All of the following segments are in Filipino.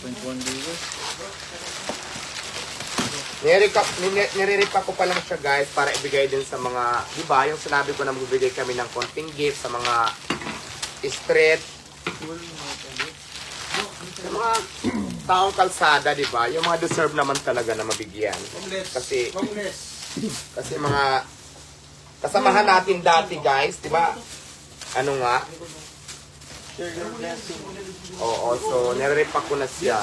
1.1 viewers. Nire-recap, nire- nire-recap ko pa lang siya guys para ibigay din sa mga, di ba, yung sinabi ko na magbibigay kami ng konting gift sa mga street, sa mga taong kalsada, di ba? Yung mga deserve naman talaga na mabigyan. Kasi, kasi mga kasamahan natin dati guys, di ba? Ano nga? Your blessing. Oo, so nire-repack ko na siya.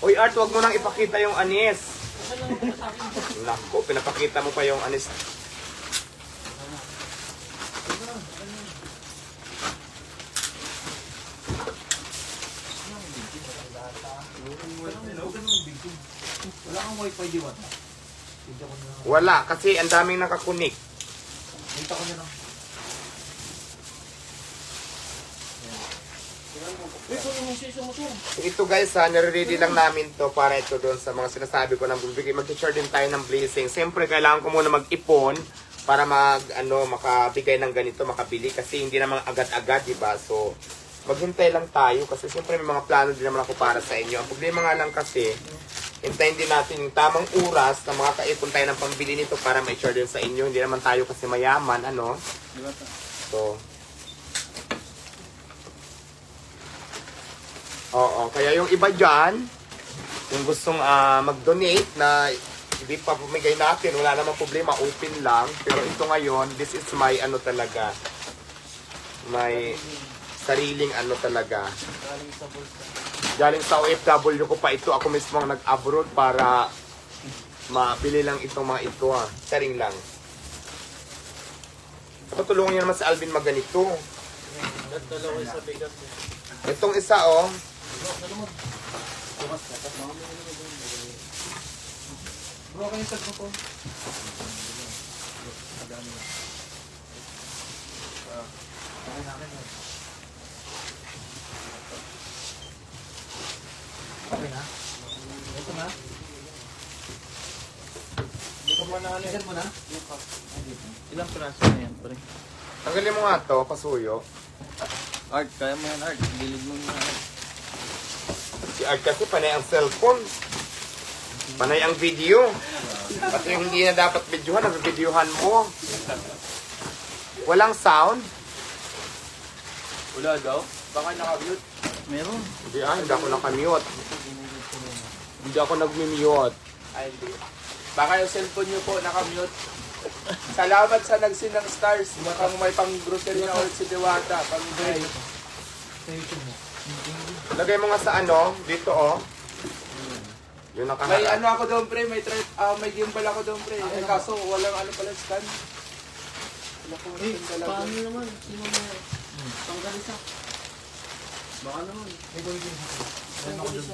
Uy, Art, wag mo nang ipakita yung anis. Nako, pinapakita mo pa yung anis. Wala kang wifi di? Dito ko na lang. Wala, kasi ang daming nakakunik. Dito ko na lang. Ito guys ha, nare-ready lang namin to para ito doon sa mga sinasabi ko na bibigay. Mag-share din tayo ng blessing. Siyempre, kailangan ko muna mag-ipon para mag, ano, makabigay ng ganito, makabili. Kasi hindi naman agad-agad, di ba? So, maghintay lang tayo kasi siyempre may mga plano din naman ako para sa inyo. Ang problema nga lang kasi, hintayin din natin yung tamang oras na makakaipon tayo ng pambili nito para ma-share din sa inyo. Hindi naman tayo kasi mayaman, ano? So, Oo, kaya yung iba dyan, yung gustong ah, mag-donate na hindi pa pumigay natin, wala namang problema, open lang. Pero ito ngayon, this is my ano talaga, my sariling ano talaga. Galing sa bulsa. Galing sa OFW ko pa ito, ako mismo ang nag-abroad para mabili lang itong mga ito ah. Saring lang. Patulungan niyo naman si Alvin maganito. Dalawa sa bigat. Itong isa oh. Bro, kayo sa ko. Madami na. Ah, akin, akin, akin. Okay na? Ito na? Ilan mo na? Ilang piraso na yan, pre? tanggalin mo nga to, pasuyo. Art, kaya mo yan, Art. Gilid mo na. Art. Si Art kasi panay ang cellphone. Panay ang video. Pati yung hindi na dapat videohan, nag-videohan mo. Walang sound. Wala daw? Baka naka-mute. Meron. Hindi ah, hindi ako nakamute. Hindi ako nag-mute. Ay, hindi. Baka yung cellphone nyo po naka-mute. Salamat sa nagsin ng stars. Mukhang may pang-grocery na ulit si Diwata. Mo. Lagay mo nga sa ano, dito oh. Yun ang May kaharap. ano ako doon pre, may tri- ah, may gimbal ako doon pre. Eh, kaso walang ano pala stand. Wala ko Eh, stand talaga. paano naman? Sino mo? Tanggal isa. Baka naman. May gawin din. Ano ako dun?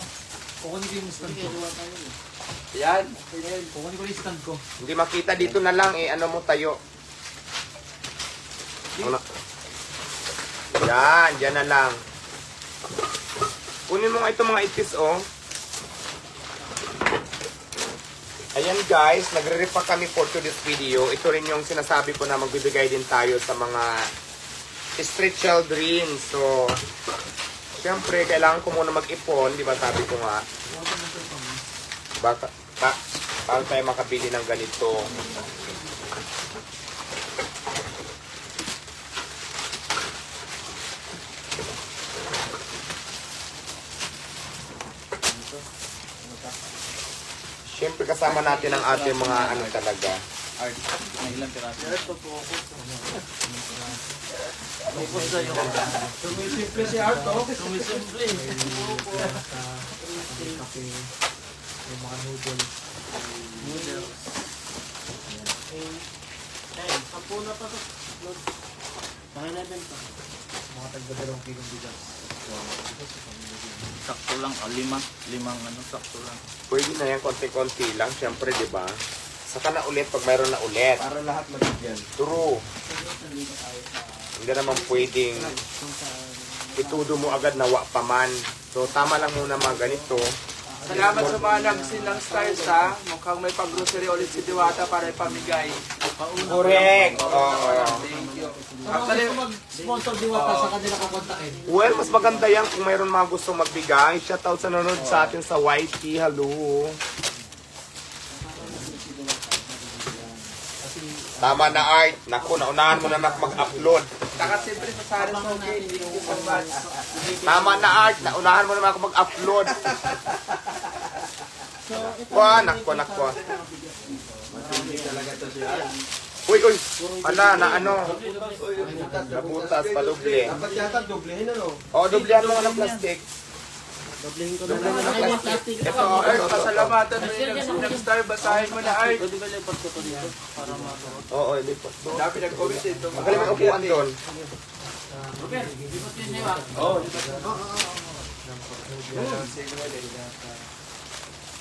Kukunin ko yung stand ko. Na yan. Kukunin ko yung stand ko. Hindi makita dito na lang eh, ano mo tayo. Ano? Yan, dyan na lang. Kunin mo nga ito mga itis oh. Ayan guys, nagre-repack kami for to this video. Ito rin yung sinasabi ko na magbibigay din tayo sa mga street children. So, syempre, kailangan ko muna mag-ipon, di ba sabi ko nga. Baka, ba, bago tayo makabili ng ganito. Siyempre kasama natin ang ating mga ano talaga. Art. May ilang piraso. Ito po ako. Focus na yung Sumisimple si Art oh. Sumisimple. Noodles. Noodles. Eh, sampu na pa to. 11 pa. Mga tagdadalawang kilong bigas. Sakto lang. Ah, lima. Limang ano. Sakto lang. Pwede na yan, konti-konti lang. Siyempre, di ba? Saka na ulit pag mayroon na ulit. Para lahat magigyan. True. Hindi naman pwedeng itudo mo agad na wa pa man. So, tama lang muna mga ganito. Salamat sa mga nagsin ng stars ha. Mukhang may pang-grocery ulit si Diwata para ipamigay. Correct. Oo. Thank you. Actually, sponsor Diwata sa kanila kukontakin. Well, mas maganda yan kung mayroon mga gustong magbigay. Shoutout sa nanonood sa atin sa YT. Hello. Tama na art. Naku, naunahan mo na nak mag-upload. Saka siyempre sa Sara Soge, thank you so much. Tama na art. Naunahan mo na ako mag-upload. Kwa, nakwa, nakwa. Uy, uy. Ala, na ano. Nabutas, paluble. Dapat yata doblehin ano? O, dublehan mo nga ng plastic. Doblehin ko na lang ng plastic. Ito, Art, pasalamatan mo yung nagsinang star. Basahin mo na Art. Pwede ba lipat ko to dito? Para matulog. Oo, lipat. Dami nag-comment dito. Magaling may upuan doon. Robert, lipat yun niya ba?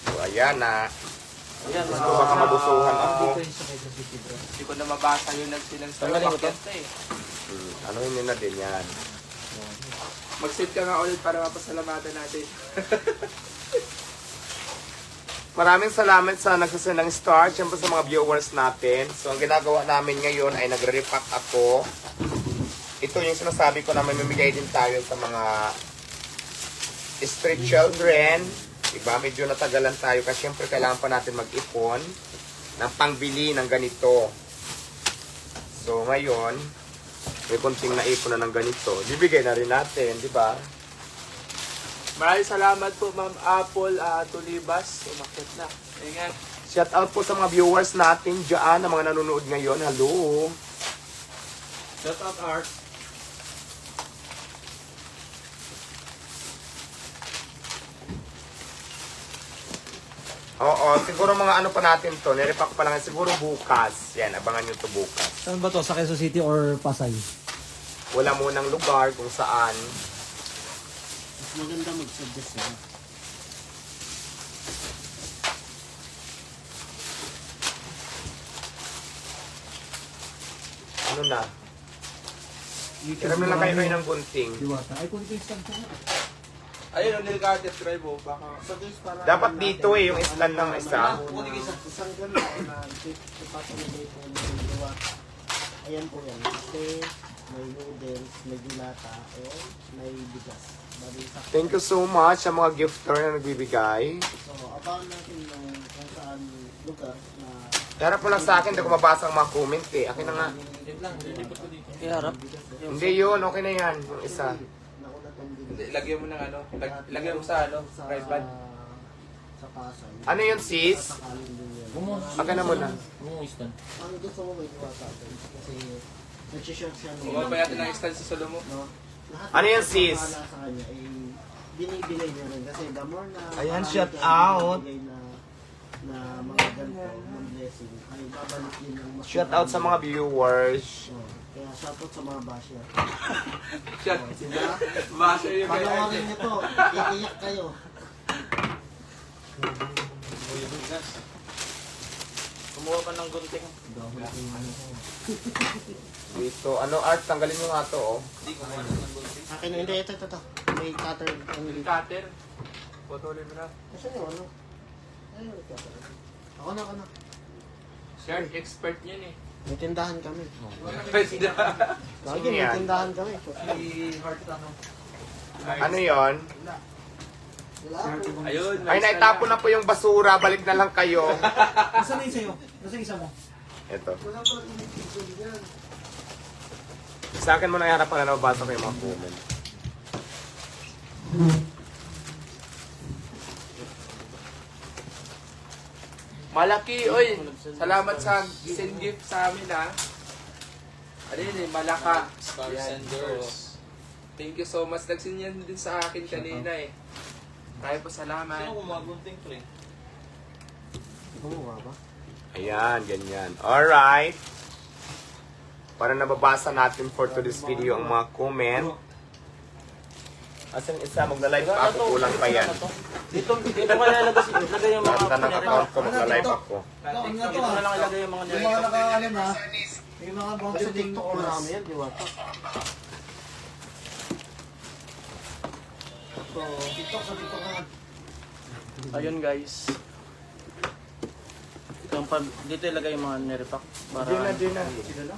So, ayan na. Ayan, Gusto baka mabusuhan ako. Hindi ko na mabasa yung nagsinang star. Tanggalin to? Bakit eh. Hmm, ano yun na din yan. Mag-sit ka nga ulit para mapasalamatan natin. Maraming salamat sa nagsasend ng star, syempre sa mga viewers natin. So, ang ginagawa namin ngayon ay nagre-repack ako. Ito yung sinasabi ko na may mamigay din tayo sa mga street children. Diba? Medyo natagalan tayo kasi syempre kailangan pa natin mag-ipon ng pangbili ng ganito. So, ngayon, may konting naipon na ng ganito. Bibigay na rin natin, di ba? Maraming salamat po Ma'am Apple uh, Tulibas. Umakit na. Ingat. Shout out po sa mga viewers natin dyan, na mga nanonood ngayon. Hello! Shut up Art. Oo, siguro mga ano pa natin to, nirepack pa lang yan, siguro bukas. Yan, abangan nyo to bukas. Saan ba to? Sa Quezon City or Pasay? Wala munang lugar kung saan. Mas maganda mag-suggest na. Ano na? Hiram na lang kayo kayo ng gunting. Diwata. Ay, kung instant ka na. Ayun, ang nilikatit drive oh. Baka So, guys, para Dapat dito eh, yung stand ng isa. Isang gano'n na ipapamigay po ng. Ayan po yan. Steak, may noodles, may dilata, and may bigas. Bali. Thank you so much sa mga gifter na nagbibigay. So, abangan natin ng kung saan lugar na Harap mo lang sa akin, hindi ko mabasa ang mga comment eh. Akin na nga. iharap. Hindi yun, okay na yan. Yung isa. Nakulat ang Hindi, bigas. Lagyan mo ng ano. Lag, lagyan mo sa ano. Sa, Right band. sa Pasay. Ano yun sis? Yan. Akin na muna. Ang gusto mo may diwata din. Kasi nag-share siya ng Huwag pa natin ang stand sa solo mo. no? Lahat Ano ng yan, sis? sa kanya ay binibigay niya rin. Kasi the more na Ayan, marami shout kang out. binibigay na, na mga ganito, ng blessing, ay babalik din ng mas Shout out sa mga viewers. Oh, kaya shout out sa mga basher. Shot. Oh, diba? Basa yung kay Panoorin niyo to, iiyak kayo. Kumuha ka ng gunting. Dito, ano art, tanggalin mo nga to oh. Akin na, hindi, ito, ito, ito. May cutter. Ang Cutter. Putulin mo na. Kasi yung ano? Ayun, may cutter. Ako na, ako na. Sir, expert niyan eh. May tindahan kami. Lagi, Sino may yan? tindahan kami. Ano yon? Wala. Ayun. Ay, naitapon na po yung basura. Balik na lang kayo. Nasaan na yung sa'yo? Nasaan isa mo? Ito. Wala pa rin yung picture yan. Sa akin mo na harap para nababasa ko yung mga comment. Malaki, oy. Salamat sa send gift sa amin ha. Ano yun eh, malaka. Yan, oh. Thank you so much. Nagsin yan din sa akin kanina eh. Tayo po salamat. gumagunting pre? Gumawa ba? Ayan, ganyan. Alright. Para nababasa natin for today's video ang mga comment. Asan isa, magla-live pa ako, kulang pa yan. Dito, dito ka lalagay, lagay yung mga Ganda ng account ko, magla-live ako. Dito na lang ilagay yung mga Yung mga naka, ano na, yung mga Sa bouncer ding TikTok oras. marami yan, di ba? So, TikTok sa TikTok na. Ayun guys. Ito ang pag, dito ilagay yung mga nirepack. Para Di na, di na.